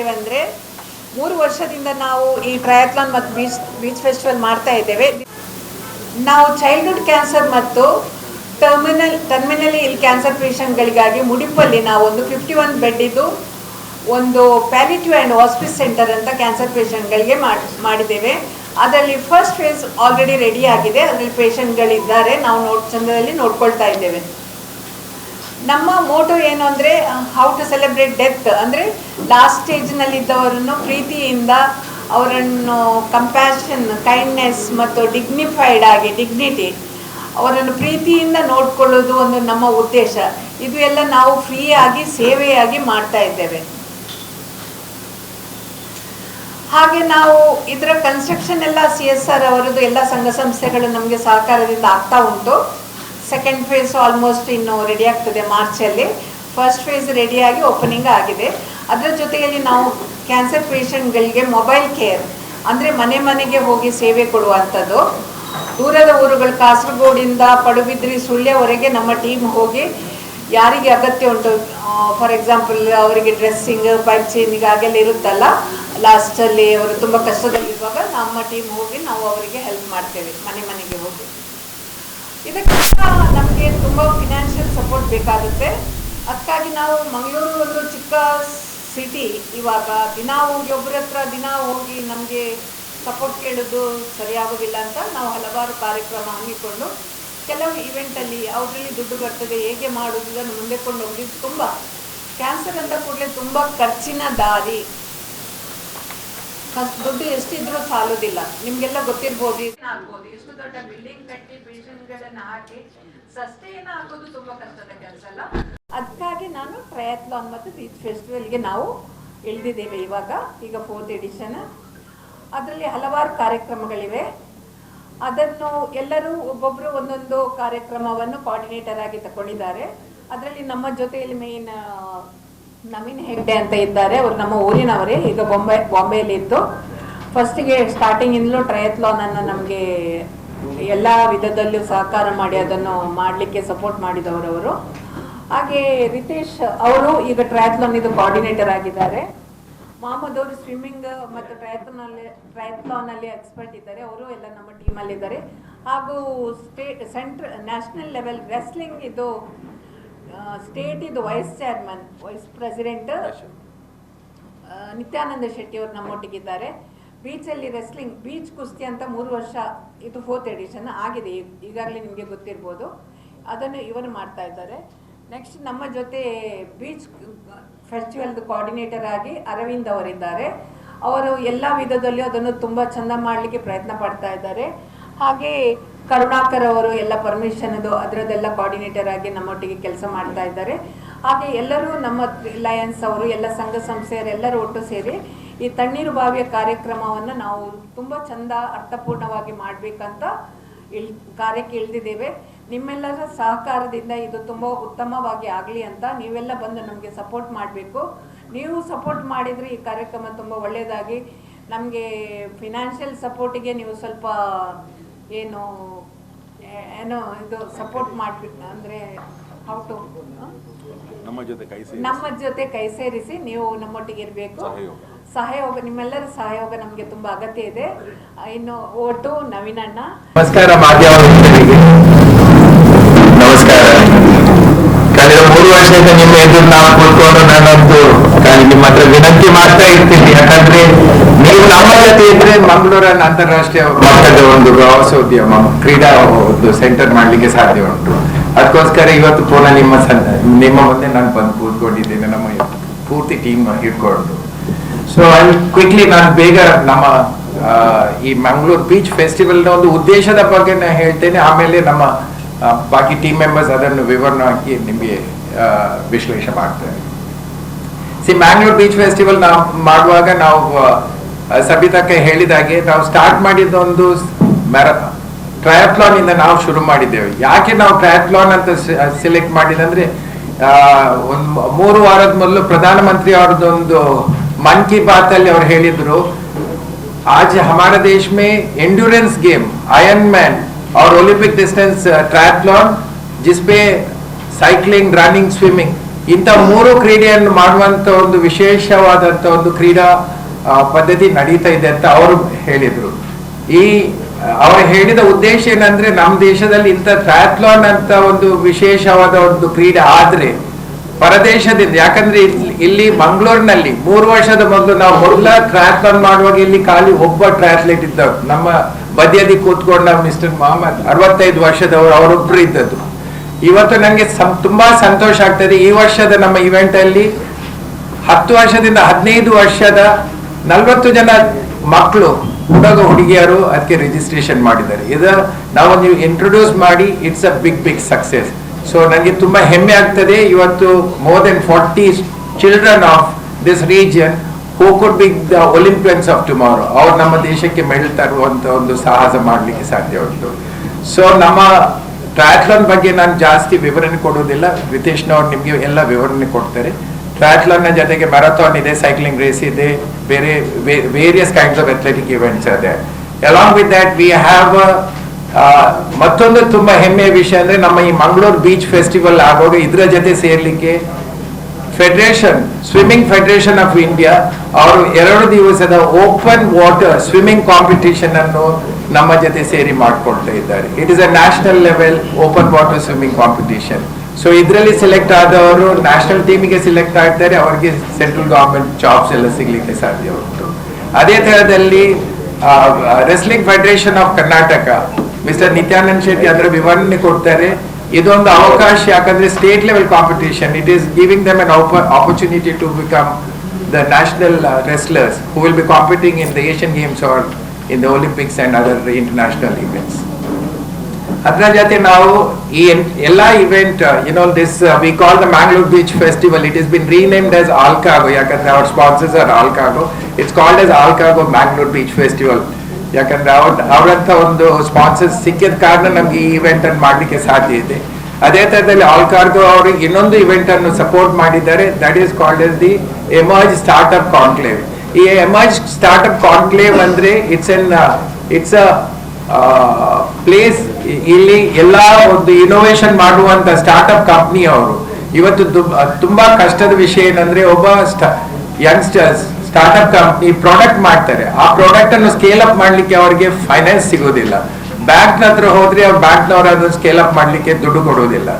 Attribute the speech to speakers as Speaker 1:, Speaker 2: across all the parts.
Speaker 1: ಅಂದ್ರೆ ಮೂರು ವರ್ಷದಿಂದ ನಾವು ಈ ಟ್ರಯಾಥ್ಲಾನ್ ಮತ್ತು ಬೀಚ್ ಬೀಚ್ ಫೆಸ್ಟಿವಲ್ ಮಾಡ್ತಾ ಇದ್ದೇವೆ. ನಾವು ಚೈಲ್ಡ್ಹುಡ್ ಕ್ಯಾನ್ಸರ್ ಮತ್ತು ಟರ್ಮಿನಲ್ ಟರ್ಮಿನಲಿ ಇಲ್ಲಿ ಕ್ಯಾನ್ಸರ್ ಪೇಷಂಟ್ಗಳಿಗಾಗಿ ಮುಡಿಪಲ್ಲಿ ನಾವು ಒಂದು ಫಿಫ್ಟಿ ಒನ್ ಇದ್ದು ಒಂದು ಪ್ಯಾಲಿಟಿವ್ ಆ್ಯಂಡ್ ಹಾಸ್ಪಿಸ್ ಸೆಂಟರ್ ಅಂತ ಕ್ಯಾನ್ಸರ್ ಪೇಷಂಟ್ಗಳಿಗೆ ಮಾಡಿದ್ದೇವೆ. ಅದರಲ್ಲಿ ಫಸ್ಟ್ ಫೇಸ್ ಆಲ್ರೆಡಿ ರೆಡಿ ಆಗಿದೆ. ಅದರಲ್ಲಿ ಪೇಷಂಟ್ಗಳಿದ್ದಾರೆ ನಾವು ನೋಡ್ ಚಂದದಲ್ಲಿ ನೋಡ್ಕೊಳ್ತಾ ಇದ್ದೇವೆ. ನಮ್ಮ ಮೋಟೋ ಏನು ಅಂದರೆ ಹೌ ಟು ಸೆಲೆಬ್ರೇಟ್ ಡೆತ್ ಅಂದರೆ ಲಾಸ್ಟ್ ಸ್ಟೇಜ್ನಲ್ಲಿದ್ದವರನ್ನು ಪ್ರೀತಿಯಿಂದ ಅವರನ್ನು ಕಂಪ್ಯಾಷನ್ ಕೈಂಡ್ನೆಸ್ ಮತ್ತು ಡಿಗ್ನಿಫೈಡ್ ಆಗಿ ಡಿಗ್ನಿಟಿ ಅವರನ್ನು ಪ್ರೀತಿಯಿಂದ ನೋಡಿಕೊಳ್ಳೋದು ಒಂದು ನಮ್ಮ ಉದ್ದೇಶ. ಇದು ಎಲ್ಲ ನಾವು ಫ್ರೀ ಆಗಿ, ಸೇವೆಯಾಗಿ ಮಾಡ್ತಾ ಇದ್ದೇವೆ. ಹಾಗೆ ನಾವು ಇದರ ಕನ್ಸ್ಟ್ರಕ್ಷನ್ ಎಲ್ಲ ಸಿ ಎಸ್ ಆರ್ ಅವರದ್ದು ಎಲ್ಲ ಸಂಘ ಸಂಸ್ಥೆಗಳು ನಮಗೆ ಸಹಕಾರದಿಂದ ಆಗ್ತಾ ಉಂಟು. ಸೆಕೆಂಡ್ ಫೇಸ್ ಆಲ್ಮೋಸ್ಟ್ ಇನ್ನು ರೆಡಿ ಆಗ್ತದೆ ಮಾರ್ಚಲ್ಲಿ. ಫಸ್ಟ್ ಫೇಸ್ ರೆಡಿಯಾಗಿ ಓಪನಿಂಗ್ ಆಗಿದೆ. ಅದರ ಜೊತೆಯಲ್ಲಿ ನಾವು ಕ್ಯಾನ್ಸರ್ ಪೇಷಂಟ್ಗಳಿಗೆ ಮೊಬೈಲ್ ಕೇರ್ ಅಂದರೆ ಮನೆ ಮನೆಗೆ ಹೋಗಿ ಸೇವೆ ಕೊಡುವಂಥದ್ದು. ದೂರದ ಊರುಗಳು ಕಾಸರಗೋಡಿಂದ ಪಡುಬಿದ್ರಿ ಸುಳ್ಯವರೆಗೆ ನಮ್ಮ ಟೀಮ್ ಹೋಗಿ ಯಾರಿಗೆ ಅಗತ್ಯ ಉಂಟು ಫಾರ್ ಎಕ್ಸಾಂಪಲ್ ಅವರಿಗೆ ಡ್ರೆಸ್ಸಿಂಗ್ ಪೈಪ್ ಚೇಂಜಿಂಗ್ ಹಾಗೆಲ್ಲ ಇರುತ್ತಲ್ಲ ಲಾಸ್ಟಲ್ಲಿ ಅವರು ತುಂಬ ಕಷ್ಟದಲ್ಲಿರುವಾಗ ನಮ್ಮ ಟೀಮ್ ಹೋಗಿ ನಾವು ಅವರಿಗೆ ಹೆಲ್ಪ್ ಮಾಡ್ತೇವೆ ಮನೆ ಮನೆಗೆ ಹೋಗಿ. ಇದಕ್ಕಿಂತ ನಮಗೆ ತುಂಬ ಫಿನಾನ್ಷಿಯಲ್ ಸಪೋರ್ಟ್ ಬೇಕಾಗುತ್ತೆ. ಅದಕ್ಕಾಗಿ ನಾವು ಮಂಗಳೂರು ಒಂದು ಚಿಕ್ಕ ಸಿಟಿ ಇವಾಗ, ದಿನ ಹೋಗಿ ಒಬ್ಬರ ಹತ್ರ ದಿನ ಹೋಗಿ ನಮಗೆ ಸಪೋರ್ಟ್ ಕೇಳೋದು ಸರಿಯಾಗೋದಿಲ್ಲ ಅಂತ ನಾವು ಹಲವಾರು ಕಾರ್ಯಕ್ರಮ ಹಮ್ಮಿಕೊಂಡು ಕೆಲವು ಇವೆಂಟಲ್ಲಿ ಅವರಲ್ಲಿ ದುಡ್ಡು ಬರ್ತದೆ, ಹೇಗೆ ಮಾಡೋದು, ಇದನ್ನು ಮುಂದೆ ಕೊಂಡು ಹೋಗಿದ್ದು ತುಂಬ ಕ್ಯಾನ್ಸರ್ ಅಂತ ಕೂಡಲೇ ತುಂಬ ಖರ್ಚಿನ ದಾರಿ. ದುಡ್ಡು ಎಷ್ಟಿದ್ರು ಸಾಲೋದಿಲ್ಲ. ನಿಮ್ಗೆಲ್ಲ ಗೊತ್ತಿರ್ಬೋದು ಆಗ್ಬೋದು ಎಷ್ಟು ದೊಡ್ಡ ಬಿಲ್ಡಿಂಗ್ ಕಟ್ಟಿ ಪೇಷಂಟ್ಗಳನ್ನ ಹಾಕಿ ಸಸ್ಟೈನ್ ಆಗೋದು ತುಂಬಾ ಕಷ್ಟದ ಕೆಲಸ ಅಲ್ಲ? ಅದಕ್ಕಾಗಿ ನಾನು ಪ್ರಯತ್ನ ಮತ್ತು ಬೀಚ್ ಫೆಸ್ಟಿವಲ್ಗೆ ನಾವು ಇಳಿದಿದ್ದೇವೆ ಇವಾಗ ಈಗ ಫೋರ್ತ್ ಎಡಿಷನ್ ಅದರಲ್ಲಿ ಹಲವಾರು ಕಾರ್ಯಕ್ರಮಗಳಿವೆ. ಅದನ್ನು ಎಲ್ಲರೂ ಒಬ್ಬೊಬ್ಬರು ಒಂದೊಂದು ಕಾರ್ಯಕ್ರಮವನ್ನು ಕೋಆರ್ಡಿನೇಟರ್ ಆಗಿ ತಗೊಂಡಿದ್ದಾರೆ. ಅದರಲ್ಲಿ ನಮ್ಮ ಜೊತೆಯಲ್ಲಿ ಮೇನ್ ನವೀನ್ ಹೆಗ್ಡೆ ಅಂತ ಇದ್ದಾರೆ. ಅವರು ನಮ್ಮ ಊರಿನವರೇ. ಈಗ ಬೊಂಬೆ ಬಾಂಬೆಯಲ್ಲಿ ಇದ್ದು ಫಸ್ಟಿಗೆ ಸ್ಟಾರ್ಟಿಂಗಿಂದಲೂ ಟ್ರಯತ್ಲಾನ್ ಅನ್ನು ನಮಗೆ ಎಲ್ಲ ವಿಧದಲ್ಲೂ ಸಹಕಾರ ಮಾಡಿ ಅದನ್ನು ಮಾಡಲಿಕ್ಕೆ ಸಪೋರ್ಟ್ ಮಾಡಿದವರವರು ಹಾಗೆ ರಿತೇಶ್ ಅವರು ಈಗ ಟ್ರಯತ್ಲಾನ್ ಇದು ಕೋಆರ್ಡಿನೇಟರ್ ಆಗಿದ್ದಾರೆ. ಮೊಹಮ್ಮದ್ ಅವರು ಸ್ವಿಮ್ಮಿಂಗ್ ಮತ್ತು ಟ್ರಯಾಥ್ಲಾನಲ್ಲಿ ಟ್ರಯಾಥ್ಲಾನಲ್ಲಿ ಎಕ್ಸ್ಪರ್ಟ್ ಇದ್ದಾರೆ. ಅವರು ಎಲ್ಲ ನಮ್ಮ ಟೀಮಲ್ಲಿದ್ದಾರೆ ಹಾಗೂ state central national level wrestling ಇದು ಸ್ಟೇಟ್ ಇದು vice chairman vice president Nityananda Shetty ಅವರು ನಮ್ಮೊಟ್ಟಿಗಿದ್ದಾರೆ. ಬೀಚಲ್ಲಿ ರೆಸ್ಲಿಂಗ್ ಬೀಚ್ ಕುಸ್ತಿ ಅಂತ ಮೂರು ವರ್ಷ ಇದು ಫೋರ್ತ್ ಎಡಿಷನ್ ಆಗಿದೆ. ಈಗಾಗಲೇ ನಿಮಗೆ ಗೊತ್ತಿರ್ಬೋದು. ಅದನ್ನು ಇವರು ಮಾಡ್ತಾ ಇದ್ದಾರೆ. ನೆಕ್ಸ್ಟ್ ನಮ್ಮ ಜೊತೆ ಬೀಚ್ ಫೆಸ್ಟಿವಲ್ದು ಕೋಆರ್ಡಿನೇಟರ್ ಆಗಿ ಅರವಿಂದ್ ಅವರಿದ್ದಾರೆ. ಅವರು ಎಲ್ಲ ವಿಧದಲ್ಲೂ ಅದನ್ನು ತುಂಬ ಚೆಂದ ಮಾಡಲಿಕ್ಕೆ ಪ್ರಯತ್ನ ಪಡ್ತಾ ಇದ್ದಾರೆ. ಹಾಗೆ ಕರುಣಾಕರ್ ಅವರು ಎಲ್ಲ ಪರ್ಮಿಷನ್ದು ಅದರದ್ದೆಲ್ಲ ಕೋಆರ್ಡಿನೇಟರ್ ಆಗಿ ನಮ್ಮೊಟ್ಟಿಗೆ ಕೆಲಸ ಮಾಡ್ತಾ ಇದ್ದಾರೆ. ಹಾಗೆ ಎಲ್ಲರೂ ನಮ್ಮ ರಿಲಯನ್ಸ್ ಅವರು, ಎಲ್ಲ ಸಂಘ ಸಂಸ್ಥೆಯರೆಲ್ಲರೂ ಒಟ್ಟು ಸೇರಿ ಈ ತಣ್ಣೀರು ಬಾವಿಯ ಕಾರ್ಯಕ್ರಮವನ್ನು ನಾವು ತುಂಬ ಚಂದ ಅರ್ಥಪೂರ್ಣವಾಗಿ ಮಾಡಬೇಕಂತ ಇಳ್, ಕಾರ್ಯಕ್ಕೆ ಇಳಿದಿದ್ದೇವೆ. ನಿಮ್ಮೆಲ್ಲರ ಸಹಕಾರದಿಂದ ಇದು ತುಂಬ ಉತ್ತಮವಾಗಿ ಆಗಲಿ ಅಂತ ನೀವೆಲ್ಲ ಬಂದು ನಮಗೆ ಸಪೋರ್ಟ್ ಮಾಡಬೇಕು. ನೀವು ಸಪೋರ್ಟ್ ಮಾಡಿದರೆ ಈ ಕಾರ್ಯಕ್ರಮ ತುಂಬ ಒಳ್ಳೆಯದಾಗಿ ನಮಗೆ ಫಿನಾನ್ಷಿಯಲ್ ಸಪೋರ್ಟಿಗೆ ನೀವು ಸ್ವಲ್ಪ ಏನು ಏನೋ ಇದು ಸಪೋರ್ಟ್ ಮಾಡಬೇಕು ಅಂದರೆ ಹೌ? ಟು
Speaker 2: ನಮ್ಮ ಜೊತೆ ಕೈ ಸೇರಿ
Speaker 1: ನಮ್ಮ ಜೊತೆ ಕೈ ಸೇರಿಸಿ ನೀವು ನಮ್ಮೊಟ್ಟಿಗೆ ಇರಬೇಕು.
Speaker 2: ಸಹಯೋಗ.
Speaker 1: ಸಹಯೋಗ ನಿಮ್ಮೆಲ್ಲರ ಸಹಯೋಗ ನಮಗೆ ತುಂಬಾ ಅಗತ್ಯ ಇದೆ. ಇನ್ನು ಓಟು ನವೀನಣ್ಣ.
Speaker 3: ನಮಸ್ಕಾರ ಮಾಧ್ಯಮ ವರ್ಷದಿಂದ ನಿಮ್ಮ ಎದುರು ನಾವು ಕೂತ್ಕೊಂಡು ನಾನಂತೂ ನಾನು ನಿಮ್ಮ ಹತ್ರ ವಿನಂತಿ ಮಾಡ್ತಾ ಇರ್ತೀನಿ. ಯಾಕಂದ್ರೆ ನೀವು ನಮ್ಮ ಜೊತೆ ಇದ್ರೆ ಮಂಗಳೂರಲ್ಲಿ ಅಂತಾರಾಷ್ಟ್ರೀಯ ಮಟ್ಟದ ಒಂದು ಪ್ರವಾಸೋದ್ಯಮ, ಕ್ರೀಡಾ ಒಂದು ಸೆಂಟರ್ ಮಾಡ್ಲಿಕ್ಕೆ ಸಾಧ್ಯ ಉಂಟು. ಅದಕ್ಕೋಸ್ಕರ ಇವತ್ತು ಪುನಃ ನಿಮ್ಮ ನಿಮ್ಮ ಮುಂದೆ ನಾನು ಬಂದು ಕೂತ್ಕೊಂಡಿದ್ದೇನೆ, ನಮ್ಮ ಪೂರ್ತಿ ಟೀಮ್ ಇಟ್ಕೊಂಡು ಸೊ ಅಲ್ಲಿ ಕ್ವಿಕ್ಲಿ ನಾನು ಬೇಗ ನಮ್ಮ ಈ ಮಂಗಳೂರು ಬೀಚ್ ಫೆಸ್ಟಿವಲ್ನ ಒಂದು ಉದ್ದೇಶದ ಬಗ್ಗೆ ನಾನು ಹೇಳ್ತೇನೆ. ಆಮೇಲೆ ನಮ್ಮ ಬಾಕಿ ಟೀಮ್ ಮೆಂಬರ್ಸ್ ಅದನ್ನು ವಿವರಣವಾಗಿ ನಿಮಗೆ ಆ, ವಿಶ್ಲೇಷಣೆ ಮಾಡ್ತಾರೆ ಸಿ ಮ್ಯಾಂಗ್ಳೂರ್ ಬೀಚ್ ಫೆಸ್ಟಿವಲ್ ನಾವು ಮಾಡುವಾಗ ನಾವು ಆ, ಸಬಿತಕ್ಕೆ ಹೇಳಿದಾಗೆ ನಾವು ಸ್ಟಾರ್ಟ್ ಮಾಡಿದ ಒಂದು ಮ್ಯಾರಥಾನ್ ಟ್ರಯಾಥ್ಲಾನ್ ಇಂದ ನಾವು ಶುರು ಮಾಡಿದ್ದೇವೆ ಯಾಕೆ ನಾವು ಟ್ರಯಾಥ್ಲಾನ್ ಅಂತ ಸೆಲೆಕ್ಟ್ ಮಾಡಿದಂದ್ರೆ ಆ, ಒಂದು ಮೂರು ವಾರದ ಮೊದಲು ಪ್ರಧಾನಮಂತ್ರಿ ಅವರದೊಂದು ಮನ್ ಕಿ ಬಾತ್ ಅಲ್ಲಿ ಅವ್ರು ಹೇಳಿದ್ರು आज हमारे देश में एंड्योरेंस गेम आयरन मैन और ओलंपिक डिस्टेंस ट्रायथलॉन जिसपे ಸೈಕ್ಲಿಂಗ್ ರನ್ನಿಂಗ್ ಸ್ವಿಮ್ಮಿಂಗ್ ಇಂಥ ಮೂರು ಕ್ರೀಡೆಯನ್ನು ಮಾಡುವಂತ ಒಂದು ವಿಶೇಷವಾದಂತ ಒಂದು ಕ್ರೀಡಾ ಪದ್ಧತಿ ನಡೀತಾ ಇದೆ ಅಂತ ಅವರು ಹೇಳಿದ್ರು. ಈ, ಅವರು ಹೇಳಿದ ಉದ್ದೇಶ ಏನಂದ್ರೆ ನಮ್ಮ ದೇಶದಲ್ಲಿ ಇಂಥ ಟ್ರಾಥ್ಲಾನ್ ಅಂತ ಒಂದು ವಿಶೇಷವಾದ ಒಂದು ಕ್ರೀಡೆ ಆದ್ರೆ ಪರದೇಶದಿಂದ, ಯಾಕಂದ್ರೆ ಇಲ್ಲಿ ಮಂಗಳೂರಿನಲ್ಲಿ ಮೂರು ವರ್ಷದ ಮೊದಲು ನಾವು ಮೊದಲ ಟ್ರಾಥ್ಲಾನ್ ಮಾಡುವಾಗ ಇಲ್ಲಿ ಖಾಲಿ ಒಬ್ಬ ಟ್ರಾಥ್ಲೆಟ್ ಇದ್ದವ್ರು. ನಮ್ಮ ಬದಿಯಲ್ಲಿ ಕೂತ್ಕೊಂಡ ಮಿಸ್ಟರ್ ಮೊಹಮ್ಮದ್, ಅರವತ್ತೈದು ವರ್ಷದವರು, ಅವರೊಬ್ರು ಇದ್ದದ್ದು. ಇವತ್ತು ನನಗೆ ತುಂಬಾ ಸಂತೋಷ ಆಗ್ತದೆ. ಈ ವರ್ಷದ ನಮ್ಮ ಇವೆಂಟ್ ಅಲ್ಲಿ ಹತ್ತು ವರ್ಷದಿಂದ ಹದಿನೈದು ವರ್ಷದ ನಲವತ್ತು ಜನ ಮಕ್ಕಳು, ಹುಡುಗ ಹುಡುಗಿಯರು ಅದಕ್ಕೆ ರಿಜಿಸ್ಟ್ರೇಷನ್ ಮಾಡಿದ್ದಾರೆ. ಇದು ನಾವು ನೀವು ಇಂಟ್ರೊಡ್ಯೂಸ್ ಮಾಡಿ it's a big big success so ನನಗೆ ತುಂಬಾ ಹೆಮ್ಮೆ ಆಗ್ತದೆ. ಇವತ್ತು more than forty children of this region who could be the Olympians of tomorrow ಅವ್ರು ನಮ್ಮ ದೇಶಕ್ಕೆ ಮೆಡಲ್ ತರುವಂತ ಒಂದು ಸಾಹಸ ಮಾಡಲಿಕ್ಕೆ ಸಾಧ್ಯ ಉಂಟು. ಸೊ ನಮ್ಮ ಟ್ರಯಾಥ್ಲಾನ್ ಬಗ್ಗೆ ನಾನು ಜಾಸ್ತಿ ವಿವರಣೆ ಕೊಡುವುದಿಲ್ಲ. ರಿತೇಶ್ನವ್ರು ನಿಮಗೆ ಎಲ್ಲ ವಿವರಣೆ ಕೊಡ್ತಾರೆ. ನ ಜೊತೆಗೆ ಮ್ಯಾರಥಾನ್ ಇದೆ ಸೈಕ್ಲಿಂಗ್ ರೇಸ್ ಇದೆ, ಬೇರೆ various kinds of athletic events ಇದೆ. Along with that we have ಮತ್ತೊಂದು ತುಂಬಾ ಹೆಮ್ಮೆಯ ವಿಷಯ ಅಂದ್ರೆ ನಮ್ಮ ಈ ಮಂಗಳೂರು ಬೀಚ್ ಫೆಸ್ಟಿವಲ್ ಆಗುವಾಗ ಇದರ ಜೊತೆ ಸೇರ್ಲಿಕ್ಕೆ federation swimming federation of India ಅವರು ಎರಡು ದಿವಸದ ಓಪನ್ ವಾಟರ್ ಸ್ವಿಮ್ಮಿಂಗ್ ಕಾಂಪಿಟೇಷನ್ ಅನ್ನು ನಮ್ಮ ಜೊತೆ ಸೇರಿ ಮಾಡಿಕೊಳ್ತಾ ಇದ್ದಾರೆ. It is a national level open water swimming competition so ಇದರಲ್ಲಿ ಸೆಲೆಕ್ಟ್ ಆದವರು ನ್ಯಾಷನಲ್ ಟೀಮಿಗೆ ಸೆಲೆಕ್ಟ್ ಆಗ್ತಾರೆ, ಅವರಿಗೆ ಸೆಂಟ್ರಲ್ ಗವರ್ಮೆಂಟ್ ಜಾಬ್ಸ್ ಎಲ್ಲ ಸಿಗ್ಲಿಕ್ಕೆ ಸಾಧ್ಯ ಉಂಟು. ಅದೇ ತರದಲ್ಲಿ wrestling federation of Karnataka mister Nityanand Shetty ಅದರ ವಿವರಣೆ ಕೊಡ್ತಾರೆ. ಇದೊಂದು ಅವಕಾಶ, ಯಾಕಂದ್ರೆ state level competition it is giving them an opportunity to become the national wrestlers who will be competing in the Asian games or in the Olympics and other international events ಅದರ ಜೊತೆ ನಾವು ಈ ಎನ್- ಎಲ್ಲಾ event you know this we call the Mangalore beach festival it is been renamed as Allcargo ಯಾಕಂದ್ರೆ ಅವ್ರ sponsors are Allcargo it's called as Allcargo Mangalore beach festival ಯಾಕಂದ್ರೆ ಅವ್ರ ಅವರಂತ ಒಂದು ಸ್ಪಾನ್ಸರ್ ಸಿಕ್ಕಿದ ಕಾರಣ ನಮ್ಗೆ ಈ ಇವೆಂಟ್ ಅನ್ನು ಮಾಡ್ಲಿಕ್ಕೆ ಸಾಧ್ಯ ಇದೆ. ಅದೇ ತರದಲ್ಲಿ ಆಲ್ಕಾರ್ಗೋ ಅವರು ಇನ್ನೊಂದು ಇವೆಂಟ್ ಅನ್ನು ಸಪೋರ್ಟ್ ಮಾಡಿದ್ದಾರೆ. That is called as the Emerge startup conclave ಈ ಎಮರ್ಜ್ ಸ್ಟಾರ್ಟ್ಅಪ್ ಕಾನ್ಕ್ಲೇವ್ ಅಂದ್ರೆ it's an it's a place ಇಲ್ಲಿ ಎಲ್ಲಾ ಒಂದು ಇನೋವೇಷನ್ ಮಾಡುವಂತ ಸ್ಟಾರ್ಟ್ಅಪ್ ಕಂಪ್ನಿ ಅವರು. ಇವತ್ತು ತುಂಬಾ ಕಷ್ಟದ ವಿಷಯ ಏನಂದ್ರೆ ಒಬ್ಬ ಯಂಗ್ಸ್ಟರ್ಸ್ ಸ್ಟಾರ್ಟ್ಅಪ್ ಕಂಪ್ನಿ ಪ್ರಾಡಕ್ಟ್ ಮಾಡ್ತಾರೆ. ಆ ಪ್ರಾಡಕ್ಟ್ ಅನ್ನು ಸ್ಕೇಲ್ ಅಪ್ ಮಾಡ್ಲಿಕ್ಕೆ ಅವರಿಗೆ ಫೈನಾನ್ಸ್ ಸಿಗೋದಿಲ್ಲ. ಬ್ಯಾಂಕ್ ಹತ್ರ ಹೋದ್ರೆ ಅವ್ರ ಬ್ಯಾಂಕ್ನವರು ಅದನ್ನು ಸ್ಕೇಲ್ ಅಪ್ ಮಾಡ್ಲಿಕ್ಕೆ ದುಡ್ಡು ಕೊಡೋದಿಲ್ಲ.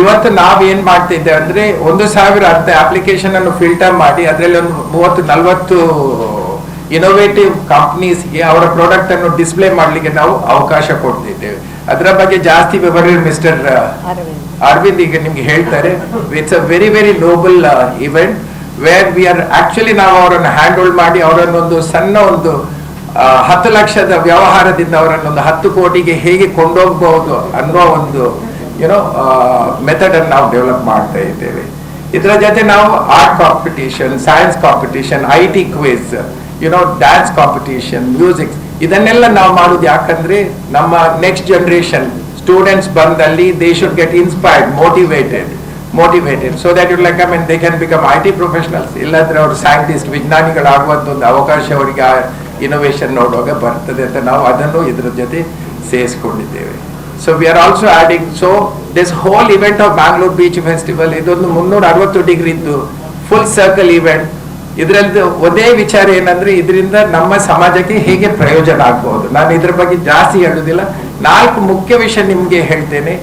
Speaker 3: ಇವತ್ತು ನಾವ್ ಏನ್ ಮಾಡ್ತಿದ್ದೇವೆ ಅಂದ್ರೆ ಒಂದು ಸಾವಿರ ಅಂತ ಅಪ್ಲಿಕೇಶನ್ ಅನ್ನು ಫಿಲ್ಟರ್ ಮಾಡಿ ಅದರಲ್ಲಿ ಒಂದು ಮೂವತ್ತು ನಲ್ವತ್ತು ಇನೋವೇಟಿವ್ ಕಂಪ್ನೀಸ್ಗೆ ಅವರ ಪ್ರಾಡಕ್ಟ್ ಅನ್ನು ಡಿಸ್ಪ್ಲೇ ಮಾಡ್ಲಿಕ್ಕೆ ನಾವು ಅವಕಾಶ ಕೊಡ್ತಿದ್ದೇವೆ. ಅದರ ಬಗ್ಗೆ ಜಾಸ್ತಿ ವಿವರ ಮಿಸ್ಟರ್ ಅರವಿಂದ್. ಈಗ ನಿಮ್ಗೆ ಹೇಳ್ತಾರೆ. It's a very very noble event where we are actually ನಾವು ಅವರನ್ನು ಹ್ಯಾಂಡ್ ಹೋಲ್ಡ್ ಮಾಡಿ ಅವರನ್ನೊಂದು ಸಣ್ಣ ಒಂದು ಹತ್ತು ಲಕ್ಷದ ವ್ಯವಹಾರದಿಂದ ಅವರನ್ನು ಒಂದು ಹತ್ತು ಕೋಟಿಗೆ ಹೇಗೆ ಕೊಂಡೋಗಬಹುದು ಅನ್ನೋ ಒಂದು ಯುನೋ ಮೆಥಡ್ ಅನ್ನು ನಾವು ಡೆವಲಪ್ ಮಾಡ್ತಾ ಇದ್ದೇವೆ. ಇದರ ಜೊತೆ ನಾವು art competition science competition I T quiz you know dance competition music ಇದನ್ನೆಲ್ಲ ನಾವು ಮಾಡೋದು ಯಾಕಂದ್ರೆ ನಮ್ಮ ನೆಕ್ಸ್ಟ್ ಜನರೇಷನ್ ಸ್ಟೂಡೆಂಟ್ಸ್ ಬಂದಲ್ಲಿ they should get inspired motivated motivated so that you like I mean they can become I T professionals ಇಲ್ಲಾಂದ್ರೆ ಅವರು scientist ವಿಜ್ಞಾನಿಗಳಾಗುವಂತ ಒಂದು ಅವಕಾಶ ಅವರಿಗೆ ಆ ಇನೋವೇಷನ್ ನೋಡುವಾಗ ಬರ್ತದೆ ಅಂತ ನಾವು ಅದನ್ನು ಇದ್ರ ಜೊತೆ ಸೇರಿಸ್ಕೊಂಡಿದ್ದೇವೆ. So we are also adding so this whole event of Bangalore beach festival ಇದೊಂದು ಮುನ್ನೂರ ಅರವತ್ತು ಡಿಗ್ರಿ ಇದ್ದು ಫುಲ್ ಸರ್ಕಲ್ ಇವೆಂಟ್ ಇದರಲ್ಲಿ ಒಂದೇ ವಿಚಾರ ಏನಂದ್ರೆ, ಇದರಿಂದ ನಮ್ಮ ಸಮಾಜಕ್ಕೆ ಹೇಗೆ ಪ್ರಯೋಜನ ಆಗ್ಬಹುದು ನಾನು ಇದ್ರ ಬಗ್ಗೆ ಜಾಸ್ತಿ ಹೇಳುದಿಲ್ಲ. ನಾಲ್ಕು ಮುಖ್ಯ ವಿಷಯ ನಿಮ್ಗೆ ಹೇಳ್ತೇನೆ.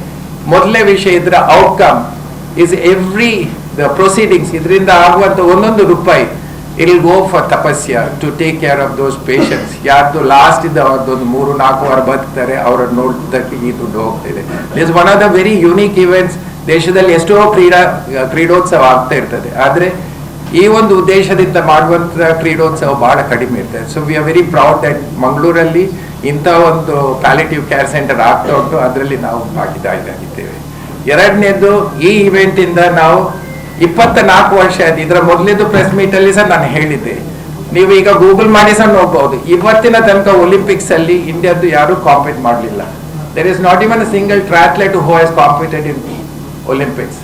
Speaker 3: ಮೊದಲನೇ ವಿಷಯ ಇದರ outcome is every the proceedings ಇದರಿಂದ ಆಗುವಂಥ ಒಂದೊಂದು ರೂಪಾಯಿ it go for Tapasya to take care of those patients ಯಾರ್ದು ಲಾಸ್ಟ್ ಇದ್ದ ಅವ್ರದ್ದೊಂದು ಮೂರು, ನಾಲ್ಕು ವಾರ ಬದುಕ್ತಾರೆ, ಅವ್ರನ್ನ ನೋಡೋದಕ್ಕೆ ಈ ದುಡ್ಡು ಹೋಗ್ತಿದೆ. Is one of the very unique events ದೇಶದಲ್ಲಿ ಎಷ್ಟೋ ಕ್ರೀಡಾ, ಕ್ರೀಡೋತ್ಸವ ಆಗ್ತಾ ಇರ್ತದೆ. ಆದರೆ ಈ ಒಂದು ಉದ್ದೇಶದಿಂದ ಮಾಡುವಂಥ ಕ್ರೀಡೋತ್ಸವ ಭಾಳ ಕಡಿಮೆ ಇರ್ತದೆ. So we are very proud that ಮಂಗಳೂರಲ್ಲಿ ಇಂಥ ಒಂದು ಪ್ಯಾಲಿಟಿವ್ ಕೇರ್ ಸೆಂಟರ್ ಆಗ್ತಾ ಉಂಟು. ಅದರಲ್ಲಿ ನಾವು ಭಾಗಿದಾರರಾಗಿದ್ದೇವೆ ಎರಡನೇದು ಈ ಇವೆಂಟ್ ಇಂದ ನಾವು ಇಪ್ಪತ್ತ ನಾಲ್ಕು ವರ್ಷ ಆಯ್ತು. ಇದರ ಮೊದಲಿದ್ದು ಪ್ರೆಸ್ ಮೀಟ್ ಅಲ್ಲಿ ಸಹ ನಾನು ಹೇಳಿದ್ದೆ. ನೀವು ಈಗ ಗೂಗಲ್ ಮಾಡಿ ಸಹ ನೋಡಬಹುದು ಇವತ್ತಿನ ತನಕ ಒಲಿಂಪಿಕ್ಸ್ ಅಲ್ಲಿ ಇಂಡಿಯಾದ್ದು ಯಾರು ಕಾಂಪೀಟ್ ಮಾಡಲಿಲ್ಲ. There is not even single triathlete who has competed in Olympics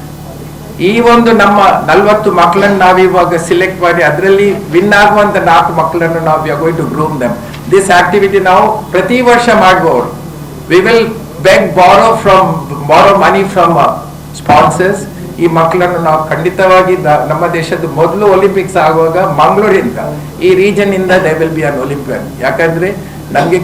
Speaker 3: ಈ ಒಂದು ನಮ್ಮ ನಲ್ವತ್ತು ಮಕ್ಕಳನ್ನು ನಾವು ಇವಾಗ ಸಿಲೆಕ್ಟ್ ಮಾಡಿ ಅದರಲ್ಲಿ ವಿನ್ ಆಗುವಂತ ನಾಲ್ಕು ಮಕ್ಕಳನ್ನು ನಾವು to groom them this activity ನಾವು ಪ್ರತಿ ವರ್ಷ ಮಾಡುವವರು we will beg borrow from borrow money from sponsors ಈ ಮಕ್ಕಳನ್ನು ನಾವು ಖಂಡಿತವಾಗಿ ನಮ್ಮ ದೇಶದ ಮೊದಲು ಒಲಿಂಪಿಕ್ಸ್ ಆಗುವಾಗ ಮಂಗಳೂರಿಂದ, ಈ ರೀಜನ್ ಇಂದ they will be an Olympian ಯಾಕಂದ್ರೆ ನಮ್ಗೆ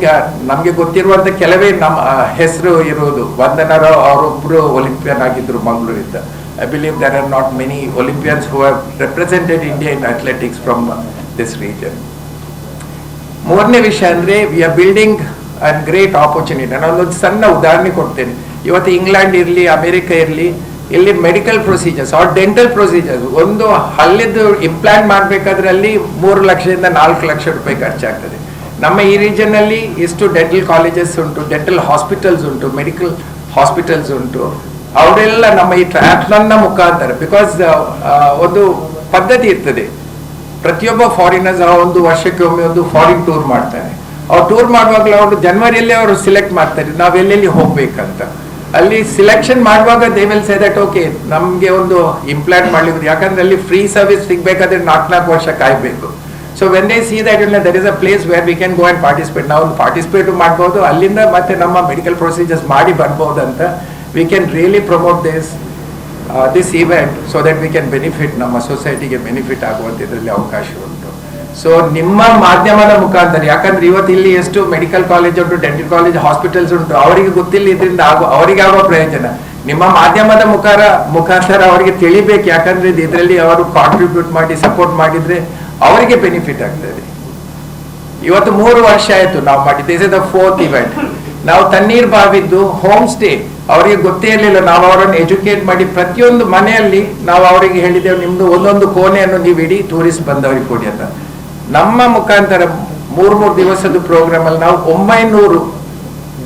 Speaker 3: ನಮಗೆ ಗೊತ್ತಿರುವಂತ ಕೆಲವೇ ನಮ್ಮ ಹೆಸರು ಇರುವುದು ವಂದನರ ಅವರೊಬ್ರು ಒಲಿಂಪಿಯನ್ ಆಗಿದ್ರು ಮಂಗಳೂರಿಂದ. I believe there are not many Olympians who have represented India in athletics from this region ಮೂರನೇ ವಿಷಯ ಅಂದ್ರೆ we are building an great opportunity ನಾನೊಂದು ಸಣ್ಣ ಉದಾಹರಣೆ ಕೊಡ್ತೇನೆ. ಇವತ್ತು ಇಂಗ್ಲೆಂಡ್ ಇರಲಿ, ಅಮೆರಿಕ ಇರಲಿ, ಇಲ್ಲಿ medical procedures or dental procedures ಒಂದು ಹಲ್ಲಿದ್ದು ಇಂಪ್ಲಾಂಟ್ ಮಾಡಬೇಕಾದ್ರೆ ಅಲ್ಲಿ ಮೂರು ಲಕ್ಷದಿಂದ ನಾಲ್ಕು ಲಕ್ಷ ರೂಪಾಯಿ ಖರ್ಚಾಗ್ತದೆ. ನಮ್ಮ ಈ ರೀಜನ್ ಅಲ್ಲಿ ಇಷ್ಟು ಡೆಂಟಲ್ ಕಾಲೇಜಸ್ ಉಂಟು ಡೆಂಟಲ್ ಹಾಸ್ಪಿಟಲ್ಸ್ ಉಂಟು ಮೆಡಿಕಲ್ ಹಾಸ್ಪಿಟಲ್ಸ್ ಉಂಟು. ಅವರೆಲ್ಲ ನಮ್ಮ ಈ ಟ್ರ್ಯಾಪ್ಲನ್ನ ಮುಖಾಂತರ ಬಿಕಾಸ್ ಒಂದು ಪದ್ಧತಿ ಇರ್ತದೆ. ಪ್ರತಿಯೊಬ್ಬ ಫಾರಿನರ್ಸ್ ಒಂದು ವರ್ಷಕ್ಕೆ ಒಮ್ಮೆ ಒಂದು ಫಾರಿನ್ ಟೂರ್ ಮಾಡ್ತಾರೆ. ಅವ್ರು ಟೂರ್ ಮಾಡುವಾಗಲೂ ಅವರು ಜನವರಿಯಲ್ಲಿ ಅವರು ಸಿಲೆಕ್ಟ್ ಮಾಡ್ತಾರೆ, ನಾವು ಎಲ್ಲೆಲ್ಲಿ ಹೋಗ್ಬೇಕಂತ. ಅಲ್ಲಿ ಸಿಲೆಕ್ಷನ್ ಮಾಡುವಾಗ they will say that okay ನಮಗೆ ಒಂದು ಇಂಪ್ಲಾಂಟ್ ಮಾಡ್ಲಿಕ್ಕೆ ಯಾಕಂದ್ರೆ ಅಲ್ಲಿ ಫ್ರೀ ಸರ್ವಿಸ್ ಸಿಗ್ಬೇಕಾದ್ರೆ ನಾಲ್ಕು ನಾಲ್ಕು ವರ್ಷ ಕಾಯಬೇಕು. So when they see that there is a place where we can go and participate ನಾವು ಪಾರ್ಟಿಸಿಪೇಟ್ ಮಾಡ್ಬೋದು, ಅಲ್ಲಿಂದ ಮತ್ತೆ ನಮ್ಮ ಮೆಡಿಕಲ್ ಪ್ರೊಸೀಜರ್ಸ್ ಮಾಡಿ ಬರ್ಬೋದು ಅಂತ we can really promote this this event so that we can benefit ನಮ್ಮ ಸೊಸೈಟಿಗೆ ಬೆನಿಫಿಟ್ ಆಗುವಂಥದ್ರಲ್ಲಿ ಇದರಲ್ಲಿ ಅವಕಾಶ ಉಂಟು ಸೊ ನಿಮ್ಮ ಮಾಧ್ಯಮದ ಮುಖಾಂತರ, ಯಾಕಂದ್ರೆ ಇವತ್ತು ಇಲ್ಲಿ ಎಷ್ಟು ಮೆಡಿಕಲ್ ಕಾಲೇಜ್ ಉಂಟು ಡೆಂಟಲ್ ಕಾಲೇಜ್ ಹಾಸ್ಪಿಟಲ್ಸ್ ಉಂಟು, ಅವರಿಗೆ ಗೊತ್ತಿಲ್ಲ ಇದರಿಂದ ಆಗೋ ಅವರಿಗೆ ಆಗೋ ಪ್ರಯೋಜನ. ನಿಮ್ಮ ಮಾಧ್ಯಮದ ಮುಖಾರ, ಮುಖಾಂತರ ಅವರಿಗೆ ತಿಳಿಬೇಕು, ಯಾಕಂದ್ರೆ ಇದರಲ್ಲಿ ಅವರು ಕಾಂಟ್ರಿಬ್ಯೂಟ್ ಮಾಡಿ ಸಪೋರ್ಟ್ ಮಾಡಿದ್ರೆ ಅವರಿಗೆ ಬೆನಿಫಿಟ್ ಆಗ್ತದೆ. ಇವತ್ತು ಮೂರು ವರ್ಷ ಆಯ್ತು ನಾವು ಮಾಡಿದ್ದು ಇಸ್ ದ ಫೋರ್ತ್ ಇವೆಂಟ್ ನಾವು ತಣ್ಣೀರ್ ಬಾವಿದ್ದು ಹೋಮ್ ಸ್ಟೇ ಅವರಿಗೆ ಗೊತ್ತೇ ಇರಲಿಲ್ಲ, ನಾವು ಅವರನ್ನು ಎಜುಕೇಟ್ ಮಾಡಿ, ಪ್ರತಿಯೊಂದು ಮನೆಯಲ್ಲಿ ನಾವು ಅವರಿಗೆ ಹೇಳಿದ್ದೇವೆ, ನಿಮ್ದು ಒಂದೊಂದು ಕೋಣೆಯನ್ನು ನೀವು ಇಡೀ ಟೂರಿಸ್ಟ್ ಬಂದವರಿಗೆ ಕೊಡಿ ಅಂತ. ನಮ್ಮ ಮುಖಾಂತರ ಮೂರ್ ಮೂರು ದಿವಸದ ಪ್ರೋಗ್ರಾಮ್ ಅಲ್ಲಿ ನಾವು ಒಂಬೈನೂರು